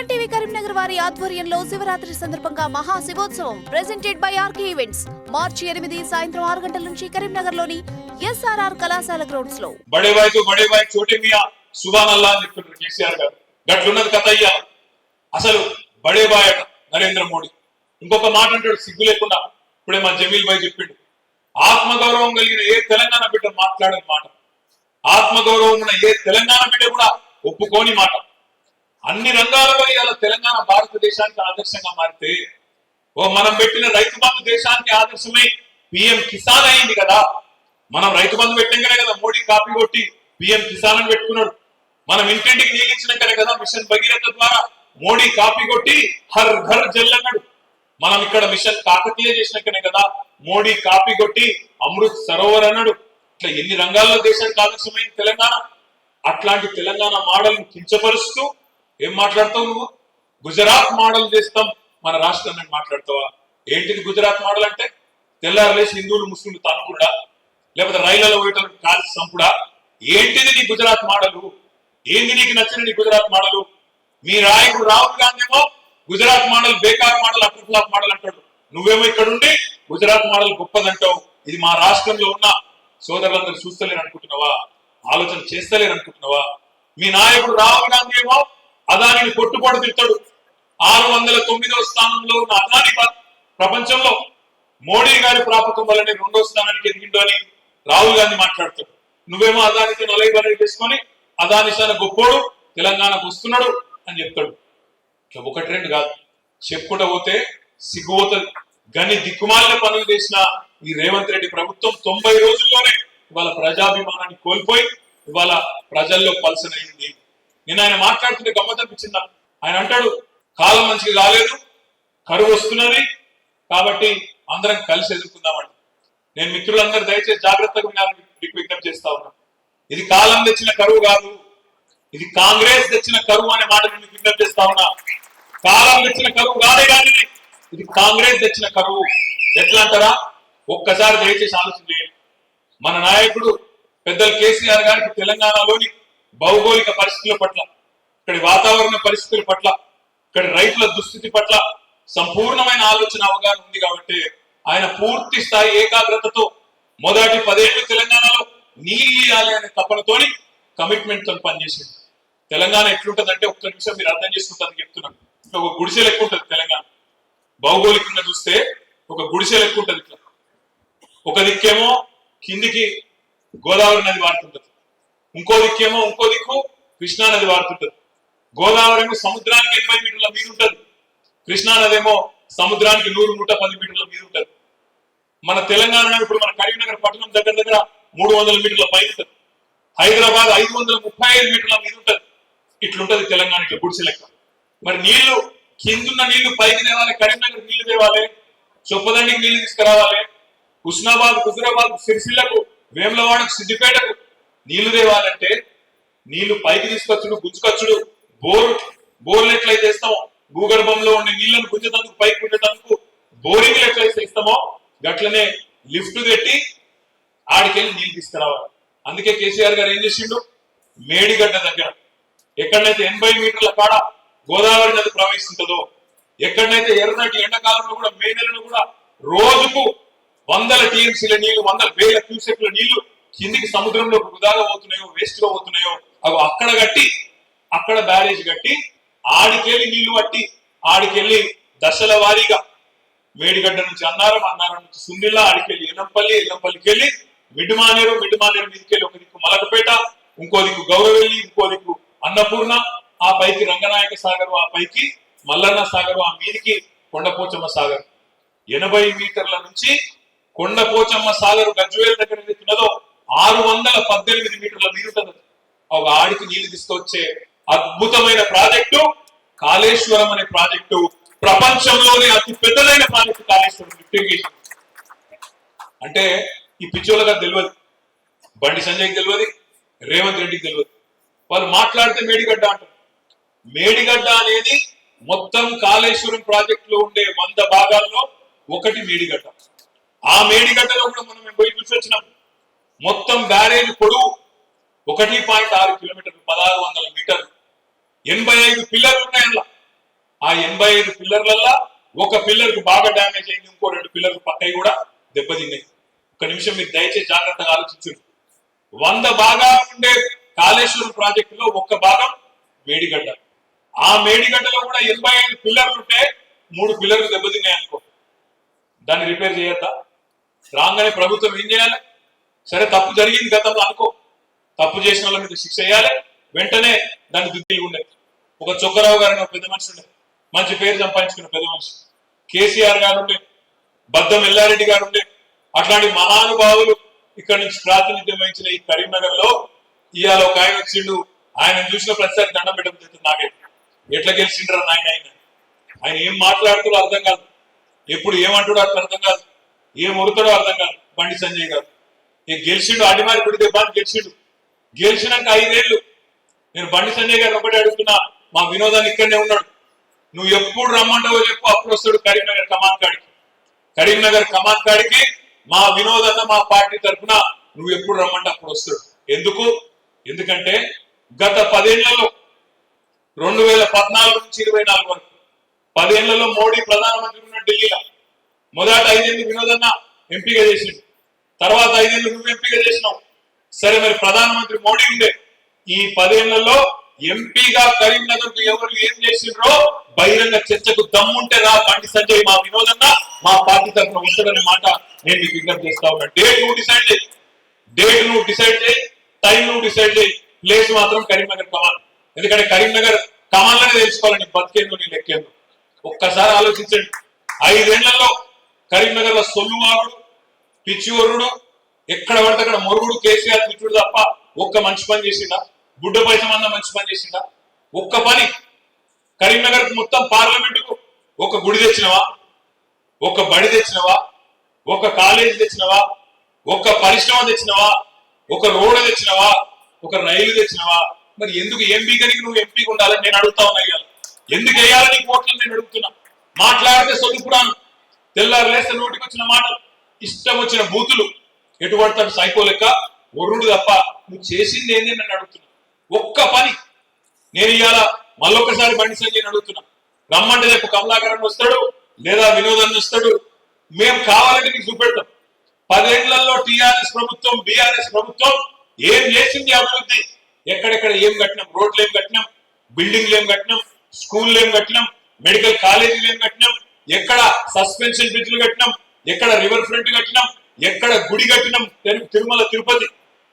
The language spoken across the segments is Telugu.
సుమన్ టీవీ కరీంనగర్ వారి ఆధ్వర్యంలో శివరాత్రి సందర్భంగా మహా శివోత్సవం presented by RK events March ఎనిమిది సాయంత్రం ఆరు గంటల నుంచి కరీంనగర్లోని ఎస్ఆర్ఆర్ కళాశాల గ్రౌండ్స్లో. బడే బాయ్తో బడే బాయ్ చోటే మియా సుభాన్ అల్లా అని చెప్తుంటారు కేసీఆర్ గారు. గట్లున్నది కథ అయ్యా అసలు బడే బాయ్ నరేంద్ర మోడీ. ఇంకొక మాట అంటాడు సిగ్గు లేకుండా. ఇప్పుడే మా జమీల్ బాయ్ చెప్పిండు. ఆత్మగౌరవం కలిగిన ఏ తెలంగాణ బిడ్డ మాట్లాడని మాట. ఆత్మగౌరవం ఉన్న ఏ తెలంగాణ బిడ్డ కూడా ఒప్పుకోని మాట. అన్ని రంగాలలో ఇవాళ తెలంగాణ భారతదేశానికి ఆదర్శంగా మారితే ఓ మనం పెట్టిన రైతు బంధు దేశానికి ఆదర్శమై పిఎం కిసాన్ అయింది కదా. మనం రైతు బంధు పెట్టినాకనే కదా మోడీ కాపీ కొట్టి పిఎం కిసాన్ అని పెట్టుకున్నాడు. మనం ఇంటింటికి నీళ్ళు ఇచ్చినాకనే కదా మిషన్ భగీరథ ద్వారా మోడీ కాపీ కొట్టి హర్ ఘర్ జల్ అన్నాడు. మనం ఇక్కడ మిషన్ కాకతీయ చేసినాకనే కదా మోడీ కాపీ కొట్టి అమృత్ సరోవర్ అన్నాడు. ఇట్లా ఎన్ని రంగాల్లో దేశానికి ఆదర్శమైంది తెలంగాణ? అట్లాంటి తెలంగాణ మోడల్ కించపరుస్తూ ఏం మాట్లాడతావు నువ్వు? గుజరాత్ మోడల్ చేస్తాం. మన రాష్ట్రాన్ని మాట్లాడతావా? ఏంటిది గుజరాత్ మోడల్ అంటే? తెల్లారలేసి హిందువులు ముస్లింలు తనుకుడా లేకపోతే రైళ్ళలో పోయేటప్పుడు కాల్చి సంపుడా ఏంటిది నీ గుజరాత్ మోడలు ఏంది నీకు నచ్చిన నీ గుజరాత్ మోడలు మీ నాయకుడు రాహుల్ గాంధీ ఏమో గుజరాత్ మోడల్ బేకార్ మోడల్ అప్రఫ్లాప్ మోడల్ అంటాడు. నువ్వేమో ఇక్కడ ఉండి గుజరాత్ మోడల్ గొప్పదంటావు. ఇది మా రాష్ట్రంలో ఉన్న సోదరులందరూ చూస్తలేరు అనుకుంటున్నావా ఆలోచన చేస్తలేరు అనుకుంటున్నావా మీ నాయకుడు రాహుల్ గాంధీ ఏమో అదానిని కొట్టుకోడు తిట్టాడు. ఆరు వందల తొమ్మిదవ స్థానంలో ఉన్న అదాని ప్రపంచంలో మోడీ గారి ప్రాపకం వల్లనే రెండో స్థానానికి ఎదిగిండు అని రాహుల్ గాంధీ మాట్లాడుతాడు నువ్వేమో అదానికి నలభై బలై చేసుకొని అదాని తన గొప్పోడు తెలంగాణకు వస్తున్నాడు అని చెప్తాడు. ఇట్లా ఒకటి రెండు కాదు. చెప్పుకుంటూ పోతే సిగ్గుపోతుంది గని దిక్కుమాలిన పనులు చేసిన ఈ రేవంత్ రెడ్డి ప్రభుత్వం తొంభై రోజుల్లోనే ఇవాళ ప్రజాభిమానాన్ని కోల్పోయి ఇవాళ ప్రజల్లో పల్సనైంది. నేను ఆయన మాట్లాడుతుంటే గమ్మతనిపించింది నాకు. ఆయన అంటాడు కాలం మంచిగా కాలేదు కరువు వస్తున్నది కాబట్టి అందరం కలిసి ఎదుర్కొందామండి నేను మిత్రులందరూ దయచేసి జాగ్రత్తగా ఉండాలని మీకు విజ్ఞప్తి చేస్తా ఉన్నా. ఇది కాలం తెచ్చిన కరువు కాదు ఇది కాంగ్రెస్ తెచ్చిన కరువు అనే మాట నేను మీకు విజ్ఞప్తి చేస్తా ఉన్నా. కాలం తెచ్చిన కరువు కాదే కానీ ఇది కాంగ్రెస్ తెచ్చిన కరువు. ఎట్లా అంటారా? ఒక్కసారి దయచేసి ఆలోచన చేయండి. మన నాయకుడు పెద్దలు కేసీఆర్ గారికి తెలంగాణలోని భౌగోళిక పరిస్థితుల పట్ల ఇక్కడి వాతావరణ పరిస్థితుల పట్ల ఇక్కడి రైతుల దుస్థితి పట్ల సంపూర్ణమైన ఆలోచన అవగాహన ఉంది కాబట్టి ఆయన పూర్తి స్థాయి ఏకాగ్రతతో మొదటి పదేళ్ళు తెలంగాణలో నీళ్ళు ఇయ్యాలి అనే తపనతోని కమిట్మెంట్తో పనిచేసింది తెలంగాణ ఎట్లుంటదంటే ఒక్క నిమిషం మీరు అర్థం చేసుకుంటారని చెప్తున్నాను ఇట్లా ఒక గుడిసె లెక్క ఉంటుంది తెలంగాణ. భౌగోళికంగా చూస్తే ఒక గుడిసె లెక్క ఉంటుంది ఇట్లా. ఒక దిక్కేమో కిందికి గోదావరి నది వాడుతుంటది. ఇంకో దిక్కేమో ఇంకో దిక్కు కృష్ణా నది వాడుతుంటది. గోదావరి ఏమో సముద్రానికి ఎనభై మీటర్ల మీద ఉంటది కృష్ణా ఏమో సముద్రానికి నూరు నూట పది మీటర్ల మీద ఉంటది మన తెలంగాణ ఇప్పుడు మన కరీంనగర్ పట్టణం దగ్గర దగ్గర మూడు వందల మీటర్ల పైన హైదరాబాద్ ఐదు వందల ముప్పై ఐదు మీటర్ల మీద ఉంటది ఇట్లుంటది తెలంగాణ ఇట్లా గుడిసె లెక్క. మరి నీళ్ళు కిందున్న నీళ్ళు పైకి తేవాలి కరీంనగర్ నీళ్ళు తేవాలి చొప్పదండికి నీళ్ళు తీసుకురావాలి. హుస్నాబాద్ హుజురాబాద్ సిరిసిల్లకు వేములవాడకు సిద్దిపేటకు నీళ్ళు తేవాలంటే నీళ్ళు పైకి తీసుకొచ్చుడు గుంజుకొచ్చుడు బోర్ బోర్లు ఎట్లయితే ఇస్తామో భూగర్భంలో ఉండే నీళ్ళను గుంజేటందుకు పైకి గుంజేందుకు బోరింగ్లు ఎట్లయితే ఇస్తామో గట్లనే లిఫ్ట్ పెట్టి ఆడికెళ్ళి నీళ్ళు తీసుకురావాలి. అందుకే కేసీఆర్ గారు ఏం చేసిండు? మేడిగడ్డ దగ్గర. ఎక్కడైతే ఎనభై మీటర్ల కాడ గోదావరి నది ప్రవహిస్తుంటుందో ఎక్కడైతే ఎర్రటి ఎండాకాలంలో కూడా మే నెలలో కూడా రోజుకు వందల టీఎంసీల నీళ్ళు వందల వేల క్యూసెక్ల నీళ్ళు కిందికి సముద్రంలో వృధాగా పోతున్నాయో వేస్ట్గా పోతున్నాయో అవి అక్కడ కట్టి అక్కడ బ్యారేజ్ కట్టి ఆడికెళ్ళి నీళ్ళు పట్టి ఆడికెళ్ళి దశల వారీగా మేడిగడ్డ నుంచి అన్నారం అన్నారం నుంచి సుందిల్లా ఆడికెళ్ళి ఎలంపల్లి ఎలంపల్లికి వెళ్ళి మిడ్మానేరు మిడ్మానేరు మీదకెళ్ళి ఒక దిక్కు మలకపేట ఇంకో దిక్కు గౌరవెల్లి ఇంకో దిక్కు అన్నపూర్ణ. ఆ పైకి రంగనాయక సాగర్ ఆ పైకి మల్లన్న సాగర్ ఆ మీదికి కొండపోచమ్మ సాగర్. ఎనభై మీటర్ల నుంచి కొండపోచమ్మ సాగర్ గజ్వేల్ దగ్గర ఉన్నదో ఆరు వందల పద్దెనిమిది మీటర్ల మీద ఒక ఆడికి నీళ్ళు తీసుకొచ్చే అద్భుతమైన ప్రాజెక్టు కాళేశ్వరం అనే ప్రాజెక్టు ప్రపంచంలోనే అతి పెద్దదైన ప్రాజెక్టు కాళేశ్వరం ఇరిగేషన్. అంటే ఈ పిచ్చోళ్ళగా తెలియదు బండి సంజయ్కి తెలియదు రేవంత్ రెడ్డికి తెలియదు వాళ్ళు మాట్లాడితే మేడిగడ్డ అంటారు. మేడిగడ్డ అనేది మొత్తం కాళేశ్వరం ప్రాజెక్ట్లో ఉండే వంద భాగాల్లో ఒకటి మేడిగడ్డ. ఆ మేడిగడ్డలో కూడా మనం మేము పోయి చూసి వచ్చినాము మొత్తం బ్యారేజ్ పొడవు ఒకటి పాయింట్ ఆరు కిలోమీటర్లు పదహారు వందల మీటర్లు. ఎనభై ఐదు పిల్లర్లు ఉన్నాయి అందులో. ఆ ఎనభై ఐదు పిల్లర్లల్లా ఒక పిల్లర్కు బాగా డ్యామేజ్ అయింది ఇంకో రెండు పిల్లర్లు పక్కవి కూడా దెబ్బతిన్నాయి. ఒక నిమిషం మీరు దయచేసి జాగ్రత్తగా ఆలోచించండి. వంద భాగాలు ఉండే కాళేశ్వరం ప్రాజెక్టులో ఒక్క భాగం మేడిగడ్డ. ఆ మేడిగడ్డలో కూడా ఎనభై ఐదు పిల్లర్లు ఉంటే మూడు పిల్లర్లు దెబ్బతిన్నాయి అనుకో. దాన్ని రిపేర్ చేయొద్దా? రాగానే ప్రభుత్వం ఏం చేయాలి? సరే తప్పు జరిగింది గతంలో అనుకో. తప్పు చేసిన వాళ్ళ మీద శిక్ష వేయాలి వెంటనే దాన్ని దిద్ది ఉండేది ఒక చొక్కరావు గారు ఒక పెద్ద మనిషి ఉండే. మంచి పేరు సంపాదించుకున్న పెద్ద మనిషి. కేసీఆర్ గారు ఉండే బద్దం ఎల్లారెడ్డి గారు ఉండే. అట్లాంటి మహానుభావులు ఇక్కడ నుంచి ప్రాతినిధ్యం వహించిన ఈ కరీంనగర్లో ఇవాళ ఒక ఆయన వచ్చిండు. ఆయన చూసిన ప్రతిసారి దండం పెట్టడం జరుగుతుంది నాకే. ఎట్లా గెలిచిండ్రు ఆయన ఆయన? ఆయన ఏం మాట్లాడుతాడో అర్థం కాదు. ఎప్పుడు ఏమంటాడో అట్లా అర్థం కాదు. ఏం ఉడతాడో అర్థం కాదు. బండి సంజయ్ గారు. నేను గెలిచిండు అడిమారి గుడి దెబ్బ అని గెలిచిండు. గెలిచినాక ఐదేళ్ళు నేను బండి సంజయ్ గారు ఒకటే అడుగుతున్నా మా వినోదాన్ని ఇక్కడనే ఉన్నాడు. నువ్వు ఎప్పుడు రమ్మంటావో చెప్పు అప్పుడు వస్తాడు కరీంనగర్ కమాన్ కాడికి. కరీంనగర్ కమాన్ కాడికి మా వినోదన్న మా పార్టీ తరఫున నువ్వు ఎప్పుడు రమ్మంటే అప్పుడు వస్తాడు. ఎందుకు? ఎందుకంటే గత పదేళ్ళలో రెండు వేల పద్నాలుగు నుంచి ఇరవై నాలుగు వరకు పదేళ్ళలో మోడీ ప్రధానమంత్రి ఉన్న ఢిల్లీలో మొదట ఐదేళ్ళు వినోదన్న ఎంపిక చేసిండు. తర్వాత ఐదేళ్ళు నువ్వు ఎంపిక చేసినావు. సరే మరి ప్రధానమంత్రి మోడీ ఉండే. ఈ పదేళ్ళలో ఎంపీగా కరీంనగర్కు ఎవరు ఏం చేసిండ్రో బహిరంగ చర్చకు దమ్ముంటే రా బండి సంజయ్ మా వినోదన్న మా పార్టీ తరఫున ఉంటాడనే మాట నేను మీకు విజ్ఞప్తి చేస్తా ఉన్నా. డేట్ నువ్వు డిసైడ్ చేయి. డేట్ నువ్వు డిసైడ్ చేయి. టైం నువ్వు డిసైడ్ చేయి. ప్లేస్ మాత్రం కరీంనగర్ కమాన్. ఎందుకంటే కరీంనగర్ కమాన్లోనే తెలుసుకోవాలని బతికేందు నీ లెక్కేందు. ఒక్కసారి ఆలోచించండి. ఐదేళ్ళలో కరీంనగర్లో సొల్లువాగుడు పిచ్చివరుడు ఎక్కడ పడితే అక్కడ మొరుగుడు కేసీఆర్ పిచ్చుడు తప్ప ఒక్క మంచి పని చేసిండా? బుడ్డ పైసమన్న మంచి పని చేసిండా? ఒక్క పని. కరీంనగర్ మొత్తం పార్లమెంటుకు ఒక గుడి తెచ్చినవా? ఒక బడి తెచ్చినవా? ఒక కాలేజీ తెచ్చినవా? ఒక పరిశ్రమ తెచ్చినవా? ఒక రోడ్ తెచ్చినవా? ఒక రైలు తెచ్చినవా? మరి ఎందుకు ఎంపీకరికి నువ్వు ఎంపీ ఉండాలని నేను అడుగుతా ఉన్నా ఇవాళ? ఎందుకు వేయాలని కోట్లను నేను అడుగుతున్నా? మాట్లాడితే చదువుకున్నాను తెల్లారు లేస్తే నోటికి వచ్చిన మాటలు. ఇష్టం వచ్చిన బూతులు ఎటువంటి సైకో లెక్క? వరుడు తప్ప నువ్వు చేసింది ఏంది నన్ను అడుగుతున్నా ఒక్క పని. నేను ఇవాళ మళ్ళొక్కసారి బండి సంజయ్ అడుగుతున్నా. రమ్మంటే రేపు కమలాకరణ్ వస్తాడు లేదా వినోదాన్ని వస్తాడు. మేము కావాలంటే నీకు చూపెడతాం. పదేళ్ళలో టిఆర్ఎస్ ప్రభుత్వం బిఆర్ఎస్ ప్రభుత్వం ఏం చేసింది అభివృద్ధి? ఎక్కడెక్కడ ఏం కట్టినాం? రోడ్లు ఏం కట్టినాం? బిల్డింగ్లు ఏం కట్టినాం? స్కూల్ ఏం కట్టినాం? మెడికల్ కాలేజీలు ఏం కట్టినాం? ఎక్కడ సస్పెన్షన్ బ్రిడ్జ్లు కట్టినాం? ఎక్కడ రివర్ ఫ్రంట్ కట్టినాం ఎక్కడ గుడి కట్టినాం తిరుమల తిరుపతి.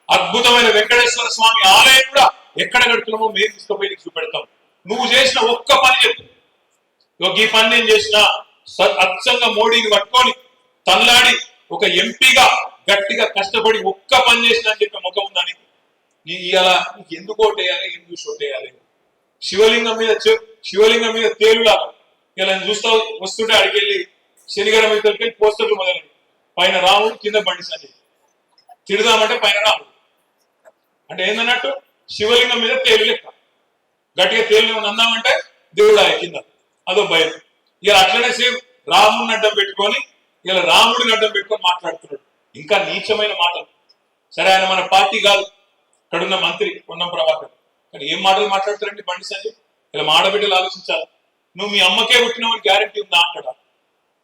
అద్భుతమైన వెంకటేశ్వర స్వామి ఆలయం కూడా ఎక్కడ కడుతున్నామో మేము తీసుకుపోయి నీకు చూపెడతాం. నువ్వు చేసిన ఒక్క పని చెప్పు. ఈ పని నేను చేసిన. అచ్చంగా మోడీని పట్టుకొని తల్లాడి ఒక ఎంపీగా గట్టిగా కష్టపడి ఒక్క పని చేసిన అని చెప్పే ముఖం ఉందని నీ ఇలా నీకు ఎందుకు ఓటేయాలి ఎందుకు చూసి ఓటేయాలి శివలింగం మీద శివలింగం మీద తేలులా ఇలా చూస్తా వస్తుంటే అడిగెళ్ళి శనిగారం ఇద్దరికి వెళ్ళి పోస్టర్లు మొదలైనవి పైన రాముడు కింద బండి సంజయ్. తిడదామంటే పైన రాముడు అంటే ఏందన్నట్టు? శివలింగం మీద తేలు లెక్క. గట్టిగా తేలిన అందామంటే దేవుడు ఆయన కింద. అదో భయం. ఇక అట్లనే సేమ్ రాముడిని అడ్డం పెట్టుకొని ఇలా రాముడిని అడ్డం పెట్టుకొని మాట్లాడుతున్నాడు. ఇంకా నీచమైన మాటలు. సరే ఆయన మన పార్టీ కాదు. ఇక్కడున్న మంత్రి పొన్నం ప్రభాకర్. కానీ ఏం మాటలు మాట్లాడుతారండి బండి సంజయ్? ఇలా మా ఆడబిడ్డలు ఆలోచించాలి. నువ్వు మీ అమ్మకే పుట్టినవని గ్యారంటీ ఉందా అంటాడు?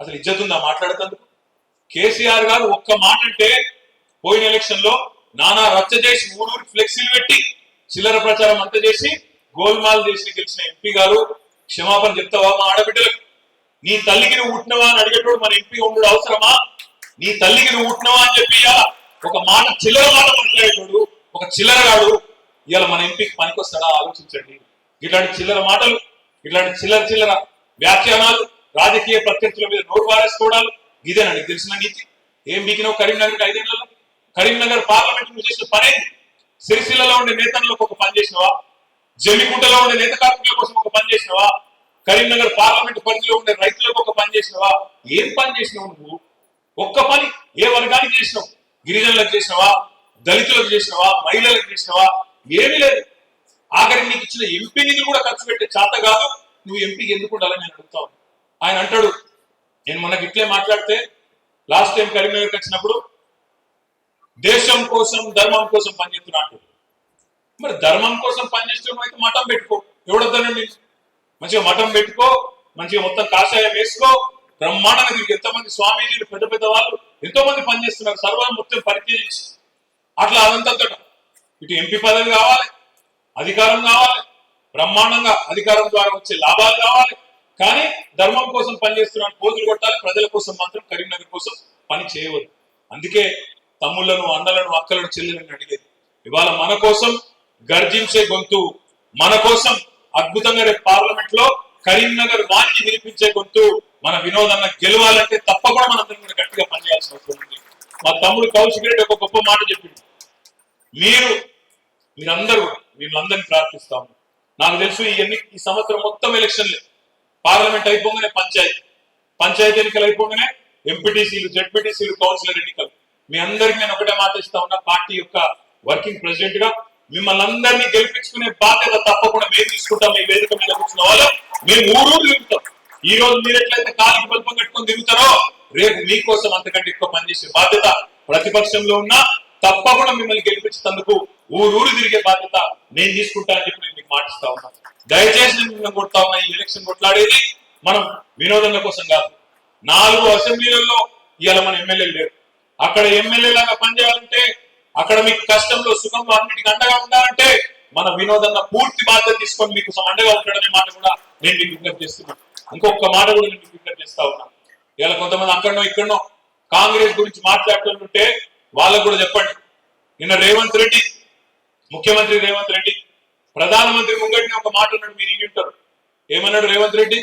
అసలు ఇజ్జత్ ఉందా మాట్లాడుతందుకు కేసీఆర్ గారు ఒక్క మాట అంటే పోయిన ఎలక్షన్లో నానా రచ్చ చేసి ఊరూరికి ఫ్లెక్సీలు పెట్టి చిల్లర ప్రచారం అంతా చేసి గోల్మాల్ చేసి గెలిచిన ఎంపీ గారు క్షమాపణ చెప్తావా మా ఆడబిడ్డలకు? నీ తల్లికి నువ్వు పుట్టినవా అని అడిగేటోడు మన ఎంపీ ఉండడు అవసరమా? నీ తల్లికి నువ్వు పుట్టినవా అని చెప్పి ఒక మాట చిల్లర మాట మాట్లాడేటోడు ఒక చిల్లరగాడు ఇవాళ మన ఎంపీకి పనికొస్తాడా? ఆలోచించండి. ఇట్లాంటి చిల్లర మాటలు ఇట్లాంటి చిల్లర చిల్లర వ్యాఖ్యానాలు రాజకీయ ప్రత్యర్థుల మీద నోరు పారేసుకోవడాలు నాకు తెలిసిన నీతి? ఏం బీకినావు? కరీంనగర్ ఐదేళ్ళలో? కరీంనగర్ పార్లమెంట్ నువ్వు చేసిన పనేది సిరిసిల్లలో ఉండే నేతలకు ఒక పని చేసినవా? జమ్మికుంటలో ఉండే నేత కార్మికుల కోసం ఒక పని చేసినవా? కరీంనగర్ పార్లమెంట్ పరిధిలో ఉండే రైతులకు ఒక పని చేసినవా? ఏం పని చేసినావు నువ్వు? ఒక్క పని ఏ వర్గానికి చేసినావు? గిరిజనులకు చేసినవా? దళితులకు చేసినవా? మహిళలకు చేసినవా? ఏమీ లేదు. ఆఖరికి నీకు ఇచ్చిన ఎంపీ నిధులు కూడా ఖర్చు పెట్టే చేత కాదు. నువ్వు ఎంపీకి ఎందుకు ఉండాలని నేను అడుగుతాను ఆయన అంటాడు నేను మనకి ఇట్లే మాట్లాడితే లాస్ట్ టైం కరీంనగర్కి వచ్చినప్పుడు దేశం కోసం ధర్మం కోసం పనిచేస్తున్నాడు మరి ధర్మం కోసం పనిచేస్తున్నాం అయితే మఠం పెట్టుకో. ఎవడొద్దనండి మంచిగా మఠం పెట్టుకో మంచిగా మొత్తం కాషాయం వేసుకో. బ్రహ్మాండంగా తిరిగి ఎంతమంది స్వామీజీలు పెద్ద పెద్ద వాళ్ళు ఎంతో మంది పనిచేస్తున్నారు సర్వం మొత్తం పరిచయం అట్లా అదంతా ఇటు ఎంపీ పదవి కావాలి అధికారం కావాలి బ్రహ్మాండంగా అధికారం ద్వారా వచ్చే లాభాలు కావాలి. కానీ ధర్మం కోసం పనిచేస్తున్నాను పోజులు కొట్టాలి ప్రజల కోసం మాత్రం కరీంనగర్ కోసం పని చేయవద్దు. అందుకే తమ్ముళ్ళను అన్నలను అక్కలను చెల్లెలను అడిగేది. ఇవాళ మన కోసం గర్జించే గొంతు మన కోసం అద్భుతంగా రేపు పార్లమెంట్లో కరీంనగర్ వాణిని వినిపించే గొంతు మన వినోదన్న గెలవాలంటే తప్పకుండా మనందరం కూడా గట్టిగా పనిచేయాల్సిన అవసరం ఉంది. మా తమ్ముడు కౌశిక్ రెడ్డి ఒక గొప్ప మాట చెప్పింది మీరు మీరందరూ కూడా అందరినీ ప్రార్థిస్తాము. నాకు తెలుసు ఈ ఎన్ని ఈ సంవత్సరం మొత్తం ఎలక్షన్లే. పార్లమెంట్ అయిపోగానే పంచాయతీ. పంచాయతీ ఎన్నికలు అయిపోగానే ఎంపీటీసీలు జడ్పీటీసీలు కౌన్సిలర్ ఎన్నికలు. మీ అందరికి నేను ఒకటే మాట ఇస్తా ఉన్నా పార్టీ యొక్క వర్కింగ్ ప్రెసిడెంట్గా మిమ్మల్ని అందరినీ గెలిపించుకునే బాధ్యత తప్పకుండా మేము తీసుకుంటాం మీ వేదిక మీద కూర్చున్న వాళ్ళు? మేము ఊరూరు తిరుగుతాం. ఈ రోజు మీరు ఎట్లయితే కాలికి బల్పం కట్టుకొని తిరుగుతారో రేపు మీకోసం అంతకంటే ఎక్కువ పనిచేసే బాధ్యత ప్రతిపక్షంలో ఉన్నా తప్పకుండా మిమ్మల్ని గెలిపించేందుకు ఊరూరు తిరిగే బాధ్యత నేను తీసుకుంటానని చెప్పి నేను మీకు మాటిస్తా ఉన్నాను దయచేసి మేము కొడతామని ఎలక్షన్ కొట్లాడేది మనం వినోదం కోసం కాదు. నాలుగు అసెంబ్లీలలో ఇవాళ మన ఎమ్మెల్యేలు లేరు. అక్కడ ఎమ్మెల్యే లాగా పనిచేయాలంటే అక్కడ మీకు కష్టంలో సుఖంలో అన్నిటికీ అండగా ఉండాలంటే మన వినోదన్న పూర్తి బాధ్యత తీసుకొని మీకు అండగా ఉంటాడనే మాట కూడా నేను మీకు విజ్ఞప్తి చేస్తున్నాను. ఇంకొక మాట కూడా నేను మీకు విజ్ఞప్తి చేస్తా ఉన్నా. ఇవాళ కొంతమంది అక్కడనో ఇక్కడనో కాంగ్రెస్ గురించి మాట్లాడుతుంటే వాళ్ళకు కూడా చెప్పండి. నిన్న రేవంత్ రెడ్డి ముఖ్యమంత్రి రేవంత్ రెడ్డి ప్రధానమంత్రి ముంగటిని ఒక మాట ఉన్నాడు మీరు ఇంటారు ఏమన్నాడు రేవంత్ రెడ్డి?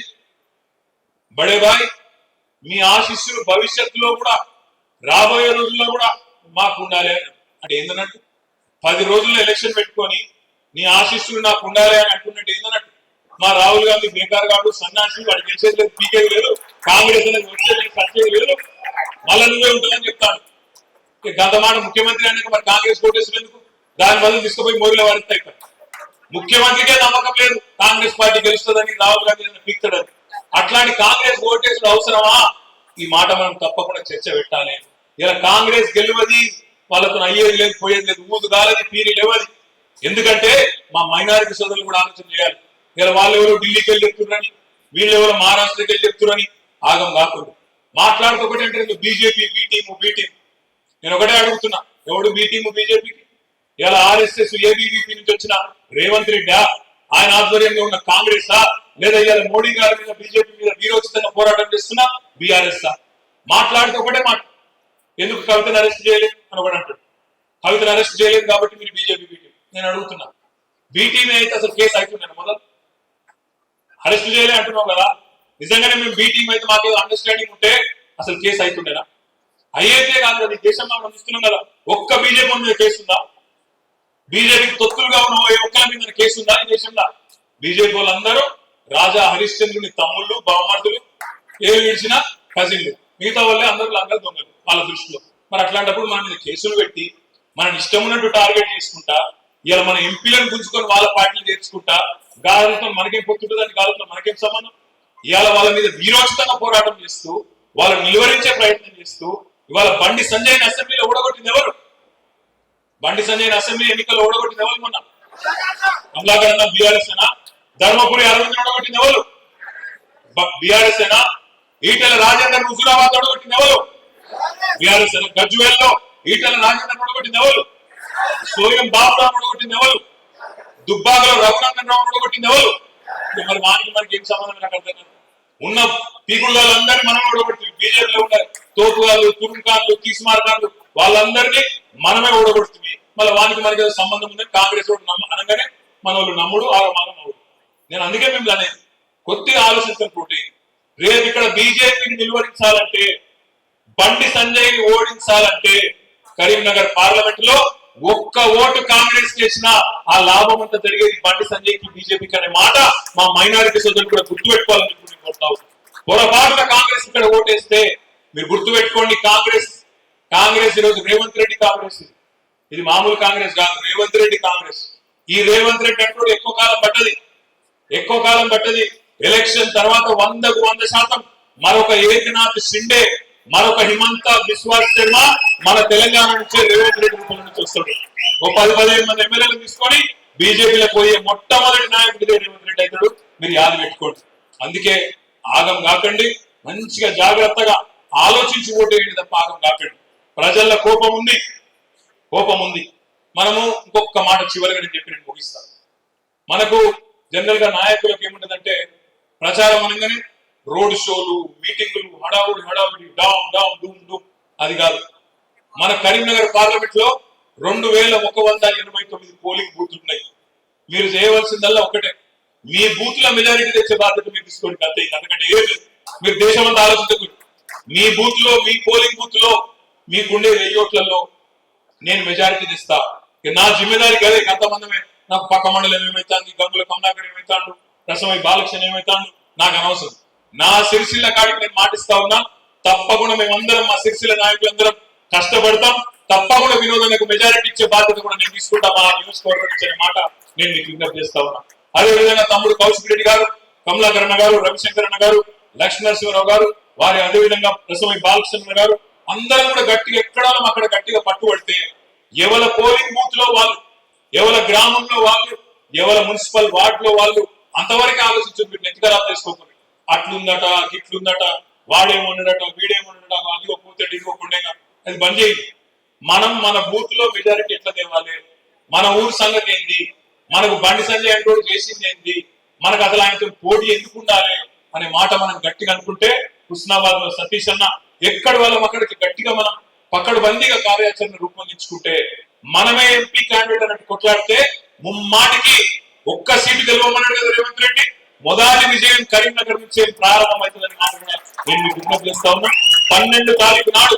బడే బాయ్ మీ ఆశీస్సులు భవిష్యత్తులో కూడా రాబోయే రోజుల్లో కూడా మాకు ఉండాలి అని అంటే ఏందన్నట్టు? పది రోజుల్లో ఎలక్షన్ పెట్టుకొని నీ ఆశీస్సులు నాకు ఉండాలి అని అంటున్నట్టు ఏందన్నట్టు? మా రాహుల్ గాంధీ బేకార్ కాదు సన్నాసి వాడు గెలిచేది లేదు పీకేది లేదు కాంగ్రెస్ అనేది వచ్చేది లేదు, సచ్చేది లేదు మళ్ళా నువ్వే ఉంటుందని చెప్తాను గత మాట ముఖ్యమంత్రి అనేది మరి కాంగ్రెస్ ఓటేసినందుకు దాని వల్ల తీసుకుపోయి మోదీలో వారిస్తాయి ఇక్కడ ముఖ్యమంత్రికే నమ్మకం లేదు. కాంగ్రెస్ పార్టీ గెలుస్తుందని రాహుల్ గాంధీ నన్ను పీక్తాడని. అట్లాంటి కాంగ్రెస్ ఓటేసుడు అవసరమా? ఈ మాట మనం తప్పకుండా చర్చ పెట్టాలి. ఇలా కాంగ్రెస్ గెలువది వాళ్ళకు అయ్యేది లేదు పోయేది లేదు ఊదు కాలేదు పీరి లేవది. ఎందుకంటే మా మైనారిటీ సోదరులు కూడా ఆలోచన చేయాలి. ఇలా వాళ్ళు ఎవరు ఢిల్లీకి వెళ్ళి చెప్తున్నారని వీళ్ళు ఎవరు మహారాష్ట్రకి వెళ్ళి చెప్తున్నారని ఆగం కాకుండా మాట్లాడుకోబట్టి అంటే BJP B team B team నేను ఒకటే అడుగుతున్నా ఎవడు బీ టీము బీజేపీకి ఇలా ఆర్ఎస్ఎస్ ఏబీవీపీ నుంచి వచ్చిన రేవంత్ రెడ్డి ఆయన ఆధ్వర్యంలో ఉన్న కాంగ్రెస్ లేదా ఇవాళ మోడీ గారి మీద బీజేపీ మీద వీరోచితంగా పోరాటం చేస్తున్న బీఆర్ఎస్ మాట్లాడితే ఒకటే మాట. ఎందుకు కవితను అరెస్ట్ చేయలేదు అని ఒకటి అంటాడు. కవితను అరెస్ట్ చేయలేదు కాబట్టి మీరు బీజేపీ నేను అడుగుతున్నా. బీటీ మీద అయితే అసలు కేసు అవుతున్నాను మొదలు? అరెస్ట్ చేయలే అంటున్నాం కదా. నిజంగానే మేము బీ అయితే మాకు అండర్స్టాండింగ్ ఉంటే అసలు కేసు అవుతుండేనా అయ్యేదే కాదు అది దేశంలో మనం కదా. ఒక్క బీజేపీ మీద కేసు ఉందా? బీజేపీకి తొత్తులుగా ఉన్న ఒక్కరి మీద కేసు ఉందా ఈ దేశంలో బీజేపీ వాళ్ళందరూ రాజా హరిశ్చంద్రుని తమ్ముళ్ళు బావమర్దులు ఏమి విడిచినా కజిన్లు. మిగతా వాళ్ళే అందరూ లంగలు దొంగలు వాళ్ళ దృష్టిలో. మరి అట్లాంటప్పుడు మన మీద కేసులు పెట్టి మనం ఇష్టం ఉన్నట్టు టార్గెట్ చేసుకుంటా ఇలా మన ఎంపీలను గుంజుకొని వాళ్ళ పార్టీలు చేర్చుకుంటా గాలతో మనకేం అని గాలతో మనకేం సంబంధం? ఇవాళ వాళ్ళ మీద వీరోచితంగా పోరాటం చేస్తూ వాళ్ళని నిలువరించే ప్రయత్నం చేస్తూ ఇవాళ బండి సంజయ్ అసెంబ్లీలో ఓడగొట్టింది ఎవరు? బండి సంజయ్ అసెంబ్లీ ఎన్నికల్లో ఓడగొట్టిన ఎవరు మొన్న? కమలాకరణ బీఆర్ఎస్ అయినా ధర్మపురి అరవింద్ ఓడగొట్టిన ఎవరు? బీఆర్ఎస్ అయినా ఈటెల రాజేందర్ హుజురాబాద్ ఓడగొట్టిన ఎవరు? బీఆర్ఎస్ అయినా గజ్వేల్లో ఈటల రాజేందర్ ఓడగొట్టిన ఎవరు? సోయం బాబురావు ఓడగొట్టిన ఎవరు? దుబ్బాకలో రఘునందన్ రావు ఓడగొట్టిన ఎవరు? మరి వానికి మనకి ఏం సంబంధం నాకు అర్థం కాదు. ఉన్న పీకుడు వాళ్ళందరినీ మనం ఓడగొట్టి బీజేపీలో ఉన్నారు తోపుగాళ్ళు తురుంకాళ్ళు తీసుమార్గాళ్ళు వాళ్ళందరినీ మనమే ఓడగొడుతుంది. మళ్ళీ వానికి మనకి సంబంధం ఉందని కాంగ్రెస్ నమ్మ అనగానే మన వాళ్ళు నమ్ముడు ఆ మనం నమ్ముడు. నేను అందుకే మేము అనేది కొద్దిగా పోటీ. రేపు ఇక్కడ బీజేపీని నిలువరించాలంటే బండి సంజయ్ని ఓడించాలంటే కరీంనగర్ పార్లమెంట్లో ఒక్క ఓటు కాంగ్రెస్ చేసిన ఆ లాభం అంతా జరిగేది బండి సంజయ్కి బీజేపీకి అనే మాట మా మైనారిటీ సోదరులు కూడా గుర్తుపెట్టుకోవాలని చెప్పి నేను పొరపాటున కాంగ్రెస్ ఇక్కడ ఓటేస్తే మీరు గుర్తుపెట్టుకోండి కాంగ్రెస్ కాంగ్రెస్ ఈరోజు రేవంత్ రెడ్డి కాంగ్రెస్. ఇది. మామూలు కాంగ్రెస్ కాదు రేవంత్ రెడ్డి కాంగ్రెస్. ఈ రేవంత్ రెడ్డి అంటూ ఎక్కువ కాలం పట్టది. ఎక్కువ కాలం పట్టది. ఎలక్షన్ తర్వాత వందకు వంద శాతం మరొక ఏకనాథ్ షిండే మరొక హిమంత బిశ్వాస్ శర్మ మన తెలంగాణ నుంచి రేవంత్ రెడ్డి రూపంలో నుంచి వస్తాడు. ఓ పది పదిహేను మంది ఎమ్మెల్యేలు తీసుకొని బీజేపీలో పోయే మొట్టమొదటి నాయకుడు రేవంత్ రెడ్డి అవుతాడు. మీరు యాద పెట్టుకోండి. అందుకే ఆగం కాకండి. మంచిగా జాగ్రత్తగా ఆలోచించి ఓటేయండి తప్ప ఆగం కాకండి. ప్రజల్లో కోపం ఉంది. కోపం ఉంది. మనము ఇంకొక మాట చివరిగా నేను చెప్పి నేను ముగిస్తాను మనకు జనరల్గా నాయకులకు ఏముంటుందంటే ప్రచారం అనగానే రోడ్ షోలు మీటింగులు హడావుడి హడావుడి డౌన్ డౌన్ డూమ్ డూమ్. అది కాదు. మన కరీంనగర్ పార్లమెంట్లో రెండు వేల ఒక వంద ఎనభై తొమ్మిది పోలింగ్ బూత్లు ఉన్నాయి. మీరు చేయవలసిందల్లా ఒకటే మీ బూత్ల మెజారిటీ తెచ్చే బాధ్యత మీరు తీసుకోండి. అంతే. అందుకంటే ఏం లేదు. మీరు దేశం అంతా ఆలోచించకూడదు మీ బూత్లో మీ పోలింగ్ బూత్లో మీకుండే వెయ్యి ఓట్లలో నేను మెజారిటీ తెస్తా నా జిమ్మేదారి కదే అంతమందమే. నాకు పక్క మండలం ఏమైతాంది? గంగుల కమలాకర్ ఏమైతాడు? రసమై బాలకృష్ణ ఏమైతాడు? నాకు అనవసరం. నా సిరిసిల్ల కాడికి నేను మాటిస్తా ఉన్నా. తప్పకుండా మేమందరం మా సిరిసిల్ల నాయకులందరం కష్టపడతాం. తప్పకుండా వినోదానికి మెజారిటీ ఇచ్చే బాధ్యత కూడా నేను తీసుకుంటా. మా నియోజకవర్గం ఇచ్చే మాట నేను మీకు విజ్ఞప్తి చేస్తా ఉన్నా. అదే విధంగా తమ్ముడు కౌశిక్ రెడ్డి గారు కమలాకరణ గారు రవిశంకరణ గారు లక్ష్మీ నరసింహరావు గారు వారి అదేవిధంగా రసమై బాలకృష్ణ గారు అందరం కూడా గట్టిగా ఎక్కడో అక్కడ గట్టిగా పట్టుబడితే ఎవల పోలింగ్ బూత్లో వాళ్ళు ఎవల గ్రామంలో వాళ్ళు ఎవల మున్సిపల్ వార్డ్లో వాళ్ళు అంతవరకు ఆలోచించు మీరు నెత్తికరాలు చేసుకోకండి. అట్లుందట గిట్లుందట వాడేమన్నాడట వీడేమన్నాడట అదిగో పూతండి ఇదిగో పుండేగా అది బంద్ చేయండి. మనం మన బూత్లో మెజారిటీ ఎట్లా తేవాలి? మన ఊరు సంగతి ఏంది? మనకు బండి సంజయ్ అంటూ చేసింది ఏంది? మనకు అసలు ఆయనతో పోటీ ఎందుకు ఉండాలి? అనే మాట మనం గట్టిగా అనుకుంటే హుస్నాబాద్లో సతీష్ అన్న ఎక్కడి వాళ్ళం అక్కడికి గట్టిగా మనం పక్కడు బందీగా కార్యాచరణ రూపొందించుకుంటే మనమే ఎంపీ క్యాండిడేట్ అన్నట్టు కొట్లాడితే ముమ్మాటికి ఒక్క సీటు గెలవమన్నాడు కదా రేవంత్ రెడ్డి. మొదటి విజయం కరీంనగర్ నుంచి ప్రారంభమవుతుందని మాట నేను మీకు విజ్ఞప్తి చేస్తా ఉన్నా. పన్నెండు తారీఖు నాడు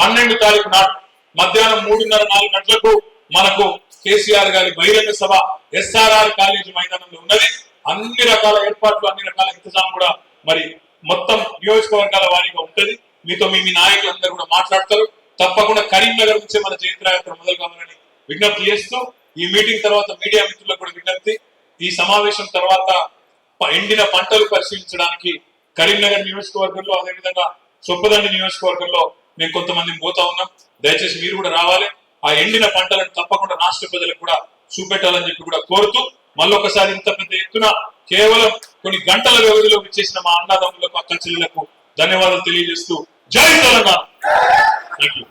పన్నెండు తారీఖు నాడు మధ్యాహ్నం మూడున్నర నాలుగు గంటలకు మనకు కేసీఆర్ గారి బహిరంగ సభ ఎస్ఆర్ఆర్ కాలేజీ మైదానంలో ఉన్నది. అన్ని రకాల ఏర్పాట్లు అన్ని రకాల ఇంతజాం కూడా మరి మొత్తం నియోజకవర్గాల వారీగా ఉంటుంది. మీతో మీ మీ నాయకులు అందరూ కూడా మాట్లాడతారు. తప్పకుండా కరీంనగర్ నుంచే మన జయంత్రయాత్ర మొదలు కావాలని విజ్ఞప్తి చేస్తూ ఈ మీటింగ్ తర్వాత మీడియా మిత్రులకు కూడా విజ్ఞప్తి. ఈ సమావేశం తర్వాత ఎండిన పంటలు పరిశీలించడానికి కరీంనగర్ నియోజకవర్గంలో అదేవిధంగా చొప్పదండి నియోజకవర్గంలో మేము కొంతమంది పోతా ఉన్నాం. దయచేసి మీరు కూడా రావాలి. ఆ ఎండిన పంటలను తప్పకుండా రాష్ట్ర ప్రజలకు కూడా చూపెట్టాలని చెప్పి కూడా కోరుతూ మళ్ళొకసారి ఇంత పెద్ద ఎత్తున కేవలం కొన్ని గంటల వ్యవధిలో ఇచ్చేసిన మా అన్నదమ్ములకు అక్క చెల్లెలకు ధన్యవాదాలు తెలియజేస్తూ జై తెలంగాణ. Thank you